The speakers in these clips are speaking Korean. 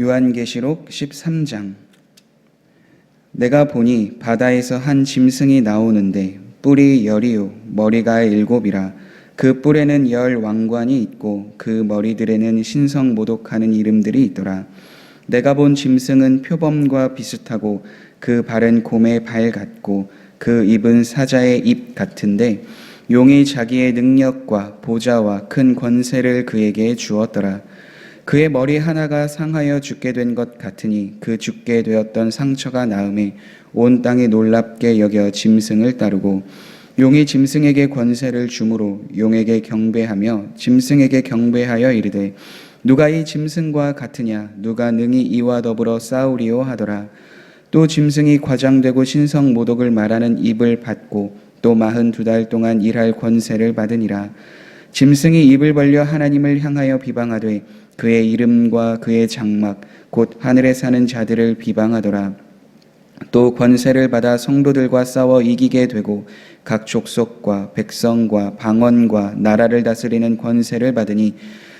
요한계시록 13장. 내가 보니 바다에서 한 짐승이 나오는데 뿔이 열이요 머리가 일곱이라. 그 뿔에는 열 왕관이 있고 그 머리들에는 신성 모독하는 이름들이 있더라. 내가 본 짐승은 표범과 비슷하고 그 발은 곰의 발 같고 그 입은 사자의 입 같은데 용이 자기의 능력과 보좌와 큰 권세를 그에게 주었더라 그의 머리 하나가 상하여 죽게 된 것 같으니 그 죽게 되었던 상처가 나음에 온 땅이 놀랍게 여겨 짐승을 따르고 용이 짐승에게 권세를 주므로 용에게 경배하며 짐승에게 경배하여 이르되 누가 이 짐승과 같으냐? 누가 능히 이와 더불어 싸우리요 하더라. 또 짐승이 과장되고 신성 모독을 말하는 입을 받고 또 마흔 두 달 동안 일할 권세를 받으니라 짐승이 입을 벌려 하나님을 향하여 비방하되 그의 이름과 그의 장막 곧 하늘에 사는 자들을 비방하더라. 또 권세를 받아 성도들과 싸워 이기게 되고 각 족속과 백성과 방언과 나라를 다스리는 권세를 받으니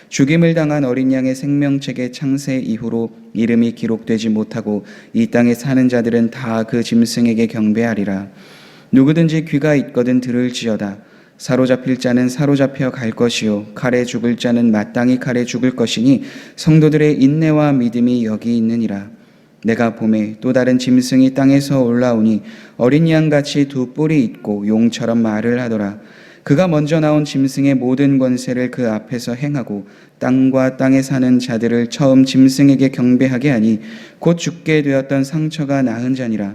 죽임을 당한 어린 양의 생명책의 창세 이후로 이름이 기록되지 못하고 이 땅에 사는 자들은 다 그 짐승에게 경배하리라. 누구든지 귀가 있거든 들을지어다. 사로잡힐 자는 사로잡혀 갈 것이요. 칼에 죽을 자는 마땅히 칼에 죽을 것이니 성도들의 인내와 믿음이 여기 있느니라. 내가 봄에 또 다른 짐승이 땅에서 올라오니 어린 양같이 두 뿔이 있고 용처럼 말을 하더라. 그가 먼저 나온 짐승의 모든 권세를 그 앞에서 행하고 땅과 땅에 사는 자들을 처음 짐승에게 경배하게 하니 곧 죽게 되었던 상처가 나은 자니라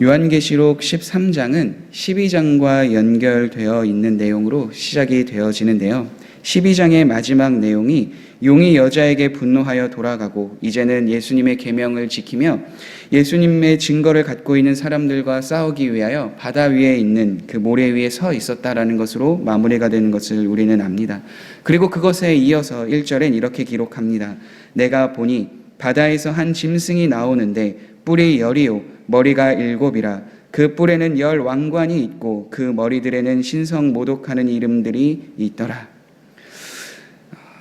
요한계시록 13장은 12장과 연결되어 있는 내용으로 시작이 되어지는데요. 12장의 마지막 내용이 용이 여자에게 분노하여 돌아가고 이제는 예수님의 계명을 지키며 예수님의 증거를 갖고 있는 사람들과 싸우기 위하여 바다 위에 있는 그 모래 위에 서 있었다라는 것으로 마무리가 되는 것을 우리는 압니다. 그리고 그것에 이어서 1절엔 이렇게 기록합니다. 내가 보니 바다에서 한 짐승이 나오는데 뿔이 열이요 머리가 일곱이라 그 뿔에는 열 왕관이 있고 그 머리들에는 신성 모독하는 이름들이 있더라.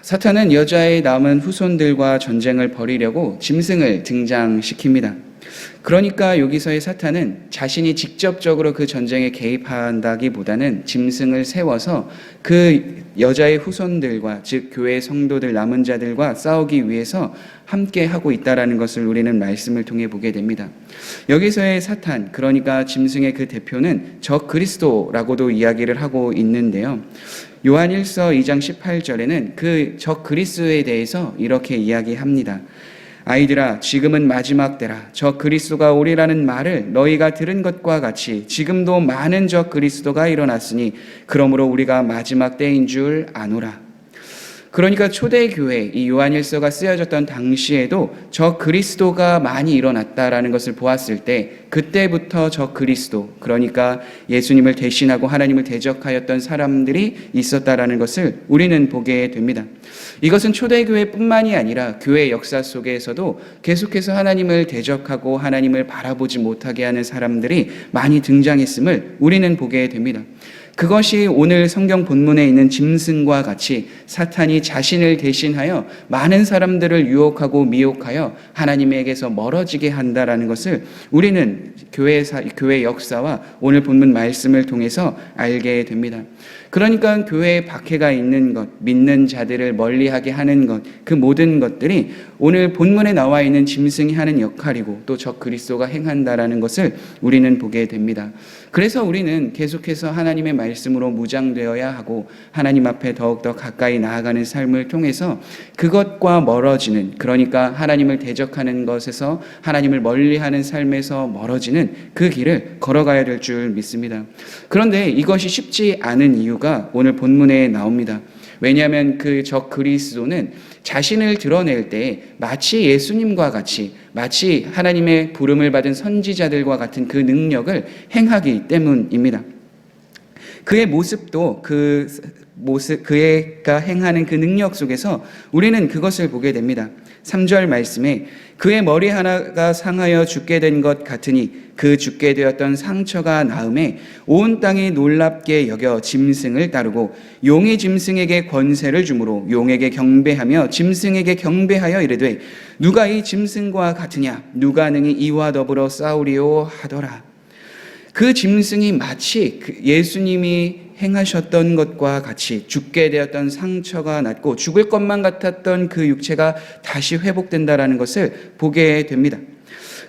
사탄은 여자의 남은 후손들과 전쟁을 벌이려고 짐승을 등장시킵니다. 그러니까 여기서의 사탄은 자신이 직접적으로 그 전쟁에 개입한다기보다는 짐승을 세워서 그 여자의 후손들과 즉 교회 성도들 남은 자들과 싸우기 위해서 함께 하고 있다라는 것을 우리는 말씀을 통해 보게 됩니다. 여기서의 사탄 그러니까 짐승의 그 대표는 적 그리스도라고도 이야기를 하고 있는데요. 요한 1서 2장 18절에는 그적 그리스도에 대해서 이렇게 이야기합니다. 아이들아 지금은 마지막 때라 저 그리스도가 오리라는 말을 너희가 들은 것과 같이 지금도 많은 저 그리스도가 일어났으니 그러므로 우리가 마지막 때인 줄 아노라. 그러니까 초대교회 이 요한일서가 쓰여졌던 당시에도 저 그리스도가 많이 일어났다라는 것을 보았을 때 그때부터 저 그리스도 그러니까 예수님을 대신하고 하나님을 대적하였던 사람들이 있었다라는 것을 우리는 보게 됩니다. 이것은 초대교회뿐만이 아니라 교회 역사 속에서도 계속해서 하나님을 대적하고 하나님을 바라보지 못하게 하는 사람들이 많이 등장했음을 우리는 보게 됩니다. 그것이 오늘 성경 본문에 있는 짐승과 같이 사탄이 자신을 대신하여 많은 사람들을 유혹하고 미혹하여 하나님에게서 멀어지게 한다라는 것을 우리는 교회 교회 역사와 오늘 본문 말씀을 통해서 알게 됩니다. 그러니까 교회에 박해가 있는 것, 믿는 자들을 멀리하게 하는 것, 그 모든 것들이 오늘 본문에 나와 있는 짐승이 하는 역할이고 또적 그리스도가 행한다라는 것을 우리는 보게 됩니다. 그래서 우리는 계속해서 하나님의 말씀으로 무장되어야 하고 하나님 앞에 더욱더 가까이 나아가는 삶을 통해서 그것과 멀어지는 그러니까 하나님을 대적하는 것에서 하나님을 멀리하는 삶에서 멀어지는 그 길을 걸어가야 될 줄 믿습니다. 그런데 이것이 쉽지 않은 이유가 오늘 본문에 나옵니다. 왜냐하면 그 적 그리스도는 자신을 드러낼 때 마치 예수님과 같이 마치 하나님의 부름을 받은 선지자들과 같은 그 능력을 행하기 때문입니다. 그의 모습도 그 모습 그가 행하는 그 능력 속에서 우리는 그것을 보게 됩니다. 3절 말씀에 그의 머리 하나가 상하여 죽게 된 것 같으니 그 죽게 되었던 상처가 나음에 온 땅이 놀랍게 여겨 짐승을 따르고 용이 짐승에게 권세를 주므로 용에게 경배하며 짐승에게 경배하여 이르되 누가 이 짐승과 같으냐 누가 능히 이와 더불어 싸우리오 하더라 그 짐승이 마치 그 예수님이 행하셨던 것과 같이 죽게 되었던 상처가 났고 죽을 것만 같았던 그 육체가 다시 회복된다라는 것을 보게 됩니다.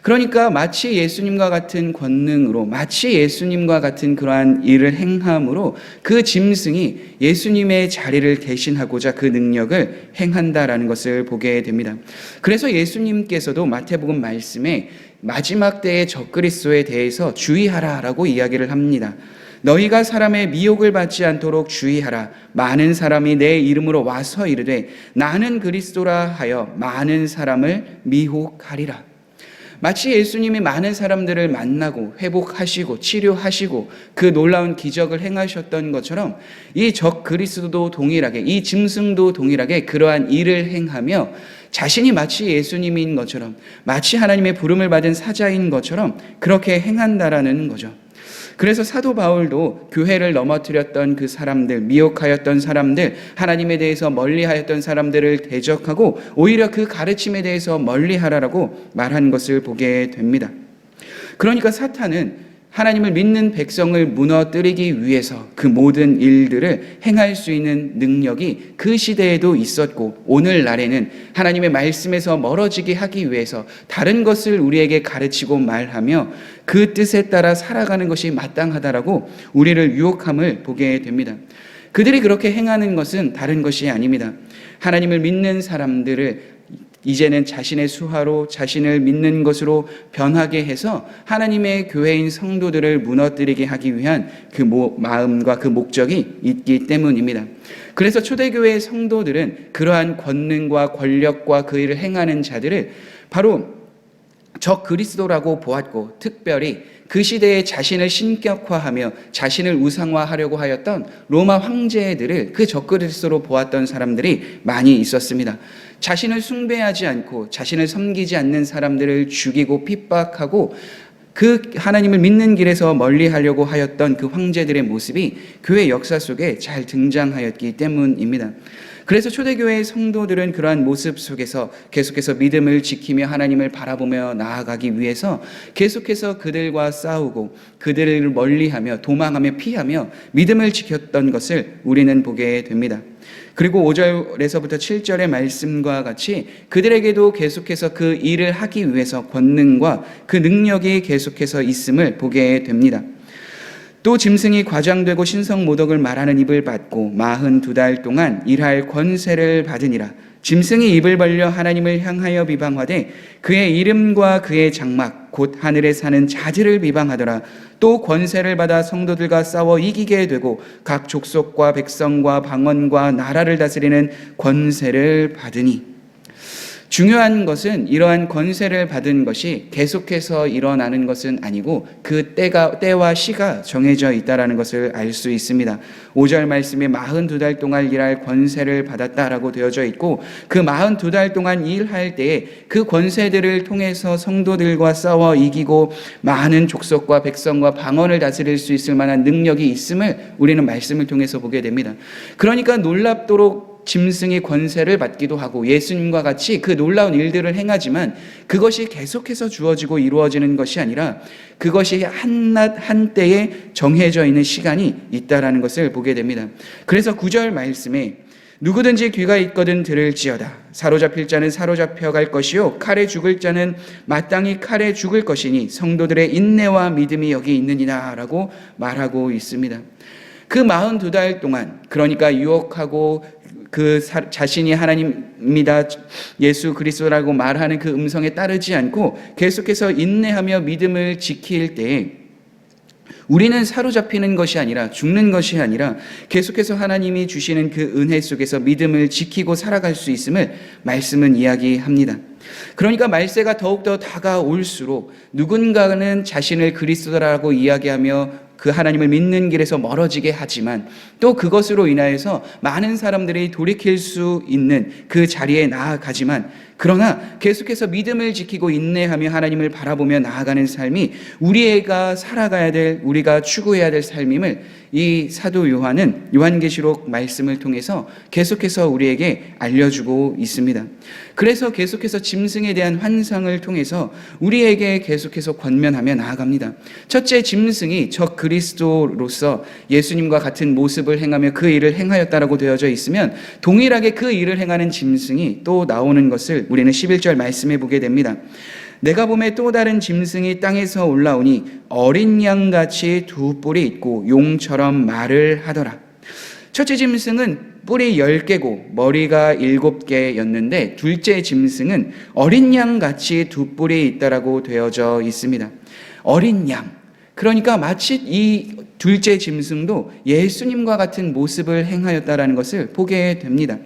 그러니까 마치 예수님과 같은 권능으로 마치 예수님과 같은 그러한 일을 행함으로 그 짐승이 예수님의 자리를 대신하고자 그 능력을 행한다라는 것을 보게 됩니다. 그래서 예수님께서도 마태복음 말씀에 마지막 때의 적그리스도에 대해서 주의하라라고 이야기를 합니다. 너희가 사람의 미혹을 받지 않도록 주의하라. 많은 사람이 내 이름으로 와서 이르되 나는 그리스도라 하여 많은 사람을 미혹하리라. 마치 예수님이 많은 사람들을 만나고 회복하시고 치료하시고 그 놀라운 기적을 행하셨던 것처럼 이 적 그리스도도 동일하게 이 짐승도 동일하게 그러한 일을 행하며 자신이 마치 예수님인 것처럼 마치 하나님의 부름을 받은 사자인 것처럼 그렇게 행한다라는 거죠. 그래서 사도 바울도 교회를 넘어뜨렸던 그 사람들, 미혹하였던 사람들, 하나님에 대해서 멀리하였던 사람들을 대적하고 오히려 그 가르침에 대해서 멀리하라라고 말한 것을 보게 됩니다. 그러니까 사탄은 하나님을 믿는 백성을 무너뜨리기 위해서 그 모든 일들을 행할 수 있는 능력이 그 시대에도 있었고 오늘날에는 하나님의 말씀에서 멀어지게 하기 위해서 다른 것을 우리에게 가르치고 말하며 그 뜻에 따라 살아가는 것이 마땅하다라고 우리를 유혹함을 보게 됩니다. 그들이 그렇게 행하는 것은 다른 것이 아닙니다. 하나님을 믿는 사람들을 이제는 자신의 수하로 자신을 믿는 것으로 변하게 해서 하나님의 교회인 성도들을 무너뜨리게 하기 위한 그 마음과 그 목적이 있기 때문입니다. 그래서 초대교회의 성도들은 그러한 권능과 권력과 그 일을 행하는 자들을 바로 적 그리스도라고 보았고 특별히 그 시대에 자신을 신격화하며 자신을 우상화하려고 하였던 로마 황제들을 그 적 그리스도로 보았던 사람들이 많이 있었습니다. 자신을 숭배하지 않고 자신을 섬기지 않는 사람들을 죽이고 핍박하고 그 하나님을 믿는 길에서 멀리 하려고 하였던 그 황제들의 모습이 교회 역사 속에 잘 등장하였기 때문입니다. 그래서 초대교회의 성도들은 그러한 모습 속에서 계속해서 믿음을 지키며 하나님을 바라보며 나아가기 위해서 계속해서 그들과 싸우고 그들을 멀리하며 도망하며 피하며 믿음을 지켰던 것을 우리는 보게 됩니다. 그리고 5절에서부터 7절의 말씀과 같이 그들에게도 계속해서 그 일을 하기 위해서 권능과 그 능력이 계속해서 있음을 보게 됩니다. 또 짐승이 과장되고 신성 모독을 말하는 입을 받고 마흔 두 달 동안 일할 권세를 받으니라. 짐승이 입을 벌려 하나님을 향하여 비방하되 그의 이름과 그의 장막 곧 하늘에 사는 자들을 비방하더라. 또 권세를 받아 성도들과 싸워 이기게 되고 각 족속과 백성과 방언과 나라를 다스리는 권세를 받으니 중요한 것은 이러한 권세를 받은 것이 계속해서 일어나는 것은 아니고 그 때가 때와 시가 정해져 있다라는 것을 알 수 있습니다. 5절 말씀에 42달 동안 일할 권세를 받았다라고 되어져 있고 그 42달 동안 일할 때에 그 권세들을 통해서 성도들과 싸워 이기고 많은 족속과 백성과 방언을 다스릴 수 있을 만한 능력이 있음을 우리는 말씀을 통해서 보게 됩니다. 그러니까 놀랍도록 짐승이 권세를 받기도 하고 예수님과 같이 그 놀라운 일들을 행하지만 그것이 계속해서 주어지고 이루어지는 것이 아니라 그것이 한낮 한때에 정해져 있는 시간이 있다라는 것을 보게 됩니다. 그래서 구절 말씀에 누구든지 귀가 있거든 들을지어다. 사로잡힐 자는 사로잡혀 갈 것이요 칼에 죽을 자는 마땅히 칼에 죽을 것이니 성도들의 인내와 믿음이 여기 있느니라 라고 말하고 있습니다. 그 42달 동안 그러니까 유혹하고 그 사, 자신이 하나님입니다. 예수 그리스도라고 말하는 그 음성에 따르지 않고 계속해서 인내하며 믿음을 지킬 때에 우리는 사로잡히는 것이 아니라 죽는 것이 아니라 계속해서 하나님이 주시는 그 은혜 속에서 믿음을 지키고 살아갈 수 있음을 말씀은 이야기합니다. 그러니까 말세가 더욱더 다가올수록 누군가는 자신을 그리스도라고 이야기하며 그 하나님을 믿는 길에서 멀어지게 하지만 또 그것으로 인하여서 많은 사람들이 돌이킬 수 있는 그 자리에 나아가지만 그러나 계속해서 믿음을 지키고 인내하며 하나님을 바라보며 나아가는 삶이 우리가 살아가야 될 우리가 추구해야 될 삶임을 이 사도 요한은 요한계시록 말씀을 통해서 계속해서 우리에게 알려주고 있습니다. 그래서 계속해서 짐승에 대한 환상을 통해서 우리에게 계속해서 권면하며 나아갑니다. 첫째 짐승이 적 그리스도로서 예수님과 같은 모습을 행하며 그 일을 행하였다라고 되어져 있으면 동일하게 그 일을 행하는 짐승이 또 나오는 것을 우리는 11절 말씀해 보게 됩니다. 내가 봄에 또 다른 짐승이 땅에서 올라오니 어린 양같이 두 뿔이 있고 용처럼 말을 하더라. 첫째 짐승은 뿔이 10개고 머리가 7개였는데 둘째 짐승은 어린 양같이 두 뿔이 있다라고 되어져 있습니다. 어린 양. 그러니까 마치 이 둘째 짐승도 예수님과 같은 모습을 행하였다라는 것을 보게 됩니다.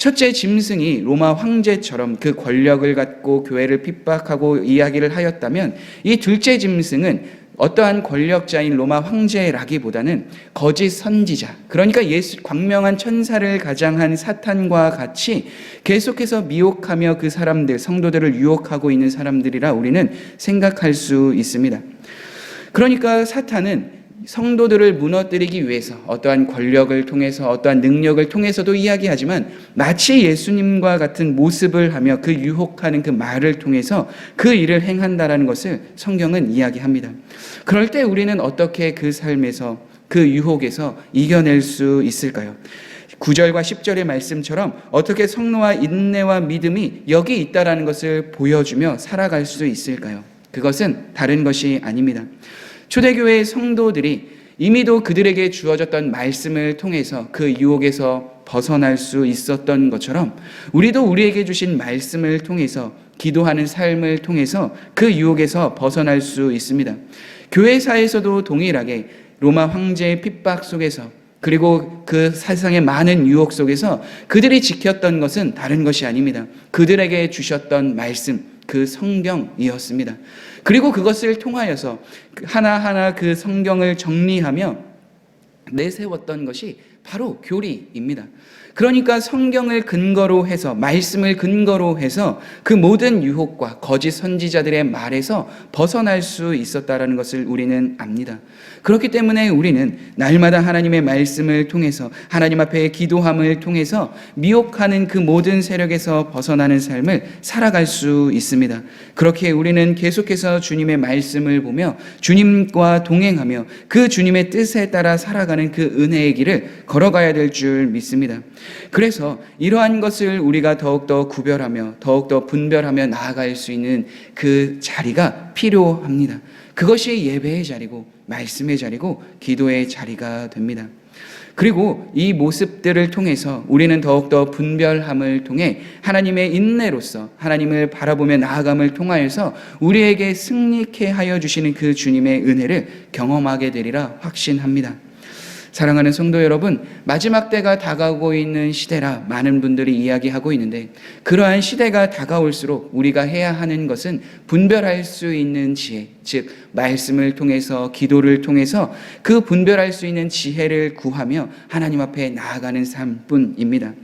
첫째 짐승이 로마 황제처럼 그 권력을 갖고 교회를 핍박하고 이야기를 하였다면 이 둘째 짐승은 어떠한 권력자인 로마 황제라기보다는 거짓 선지자, 그러니까 예수 광명한 천사를 가장한 사탄과 같이 계속해서 미혹하며 그 사람들, 성도들을 유혹하고 있는 사람들이라 우리는 생각할 수 있습니다. 그러니까 사탄은 성도들을 무너뜨리기 위해서 어떠한 권력을 통해서 어떠한 능력을 통해서도 이야기하지만 마치 예수님과 같은 모습을 하며 그 유혹하는 그 말을 통해서 그 일을 행한다라는 것을 성경은 이야기합니다. 그럴 때 우리는 어떻게 그 삶에서 그 유혹에서 이겨낼 수 있을까요? 9절과 10절의 말씀처럼 어떻게 성노와 인내와 믿음이 여기 있다라는 것을 보여주며 살아갈 수 있을까요? 그것은 다른 것이 아닙니다. 초대교회의 성도들이 이미도 그들에게 주어졌던 말씀을 통해서 그 유혹에서 벗어날 수 있었던 것처럼 우리도 우리에게 주신 말씀을 통해서 기도하는 삶을 통해서 그 유혹에서 벗어날 수 있습니다. 교회사에서도 동일하게 로마 황제의 핍박 속에서 그리고 그 세상의 많은 유혹 속에서 그들이 지켰던 것은 다른 것이 아닙니다. 그들에게 주셨던 말씀, 그 성경이었습니다. 그리고 그것을 통하여서 하나하나 그 성경을 정리하며 내세웠던 것이 바로 교리입니다. 그러니까 성경을 근거로 해서 말씀을 근거로 해서 그 모든 유혹과 거짓 선지자들의 말에서 벗어날 수 있었다라는 것을 우리는 압니다. 그렇기 때문에 우리는 날마다 하나님의 말씀을 통해서 하나님 앞에 기도함을 통해서 미혹하는 그 모든 세력에서 벗어나는 삶을 살아갈 수 있습니다. 그렇게 우리는 계속해서 주님의 말씀을 보며 주님과 동행하며 그 주님의 뜻에 따라 살아가는 그 은혜의 길을 걸어가야 될 줄 믿습니다. 그래서 이러한 것을 우리가 더욱더 구별하며 더욱더 분별하며 나아갈 수 있는 그 자리가 필요합니다. 그것이 예배의 자리고 말씀의 자리고 기도의 자리가 됩니다. 그리고 이 모습들을 통해서 우리는 더욱더 분별함을 통해 하나님의 인내로서 하나님을 바라보며 나아감을 통하여서 우리에게 승리케 하여 주시는 그 주님의 은혜를 경험하게 되리라 확신합니다. 사랑하는 성도 여러분, 마지막 때가 다가오고 있는 시대라 많은 분들이 이야기하고 있는데 그러한 시대가 다가올수록 우리가 해야 하는 것은 분별할 수 있는 지혜, 즉 말씀을 통해서 기도를 통해서 그 분별할 수 있는 지혜를 구하며 하나님 앞에 나아가는 삶뿐입니다.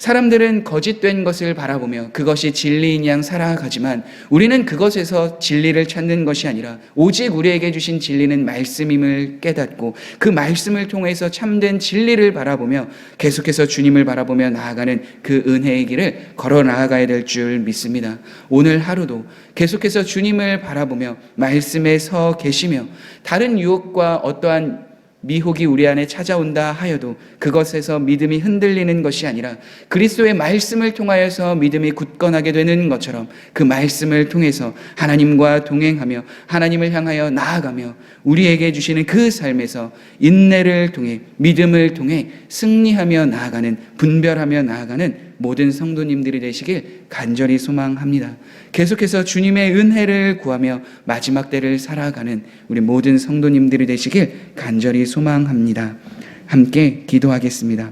사람들은 거짓된 것을 바라보며 그것이 진리인 양 살아가지만 우리는 그것에서 진리를 찾는 것이 아니라 오직 우리에게 주신 진리는 말씀임을 깨닫고 그 말씀을 통해서 참된 진리를 바라보며 계속해서 주님을 바라보며 나아가는 그 은혜의 길을 걸어 나아가야 될 줄 믿습니다. 오늘 하루도 계속해서 주님을 바라보며 말씀에 서 계시며 다른 유혹과 어떠한 미혹이 우리 안에 찾아온다 하여도 그것에서 믿음이 흔들리는 것이 아니라 그리스도의 말씀을 통하여서 믿음이 굳건하게 되는 것처럼 그 말씀을 통해서 하나님과 동행하며 하나님을 향하여 나아가며 우리에게 주시는 그 삶에서 인내를 통해 믿음을 통해 승리하며 나아가는 분별하며 나아가는 모든 성도님들이 되시길 간절히 소망합니다. 계속해서 주님의 은혜를 구하며 마지막 때를 살아가는 우리 모든 성도님들이 되시길 간절히 소망합니다. 함께 기도하겠습니다.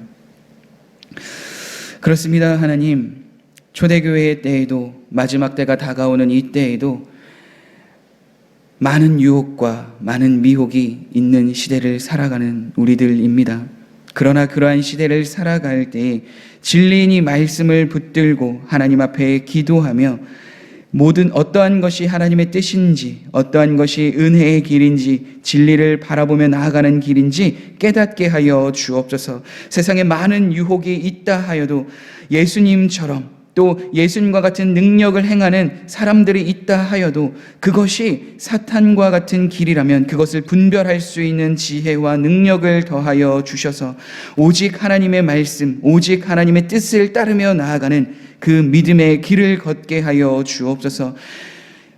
그렇습니다, 하나님. 초대교회의 때에도 마지막 때가 다가오는 이 때에도 많은 유혹과 많은 미혹이 있는 시대를 살아가는 우리들입니다. 그러나 그러한 시대를 살아갈 때에 진리인이 말씀을 붙들고 하나님 앞에 기도하며 모든 어떠한 것이 하나님의 뜻인지 어떠한 것이 은혜의 길인지 진리를 바라보며 나아가는 길인지 깨닫게 하여 주옵소서. 세상에 많은 유혹이 있다 하여도 예수님처럼 또 예수님과 같은 능력을 행하는 사람들이 있다 하여도 그것이 사탄과 같은 길이라면 그것을 분별할 수 있는 지혜와 능력을 더하여 주셔서 오직 하나님의 말씀, 오직 하나님의 뜻을 따르며 나아가는 그 믿음의 길을 걷게 하여 주옵소서.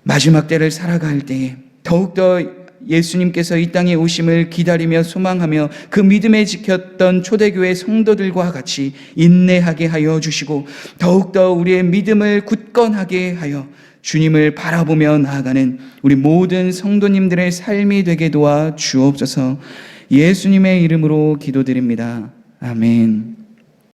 마지막 때를 살아갈 때에 더욱더 예수님께서 이 땅에 오심을 기다리며 소망하며 그 믿음에 지켰던 초대교회 성도들과 같이 인내하게 하여 주시고 더욱더 우리의 믿음을 굳건하게 하여 주님을 바라보며 나아가는 우리 모든 성도님들의 삶이 되게 도와 주옵소서 예수님의 이름으로 기도드립니다. 아멘.